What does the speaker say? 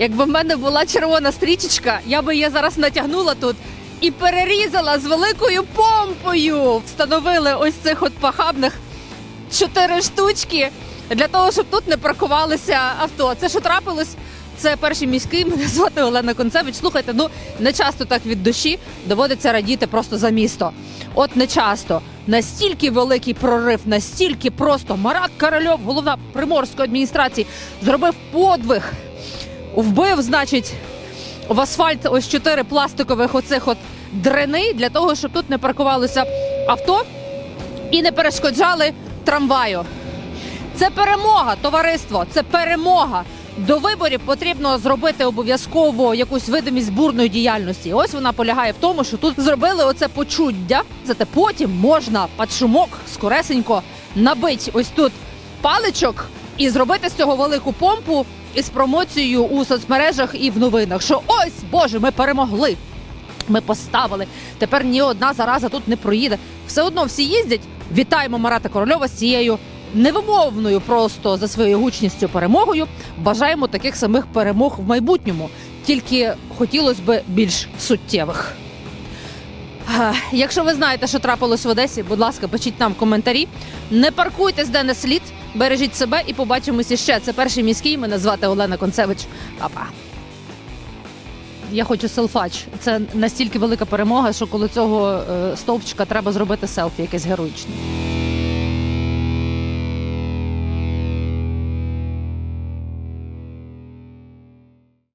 Якби в мене була червона стрічечка, я би її зараз натягнула тут і перерізала з великою помпою. Встановили ось цих от похабних чотири штучки для того, щоб тут не паркувалися авто. Це що трапилось? Це перший міський. Мене звати Олена Концевич. Слухайте, ну не часто так від душі доводиться радіти просто за місто. От не часто. Настільки великий прорив, настільки просто Марат Корольов, голова приморської адміністрації, зробив подвиг, вбив, значить, в асфальт ось чотири пластикових оцих от дрени для того, щоб тут не паркувалося авто і не перешкоджали трамваю. Це перемога, товариство. Це перемога. До виборів потрібно зробити обов'язково якусь видимість бурної діяльності. Ось вона полягає в тому, що тут зробили оце почуддя. Зате потім можна під шумок скоресенько набити ось тут паличок і зробити з цього велику помпу із промоцією у соцмережах і в новинах. Що ось Боже, ми перемогли. Ми поставили. Тепер ні одна зараза тут не проїде. Все одно всі їздять. Вітаємо Марата Корольова з цією невимовною просто за своєю гучністю перемогою. Бажаємо таких самих перемог в майбутньому. Тільки хотілося б більш суттєвих. Якщо ви знаєте, що трапилось в Одесі, будь ласка, пишіть нам коментарі. Не паркуйтесь де не слід, бережіть себе і побачимося ще. Це перший міський. Мене звати Олена Концевич. Па-па. Я хочу селфач. Це настільки велика перемога, що коли цього е, стовпчика треба зробити селфі, якесь героїчне.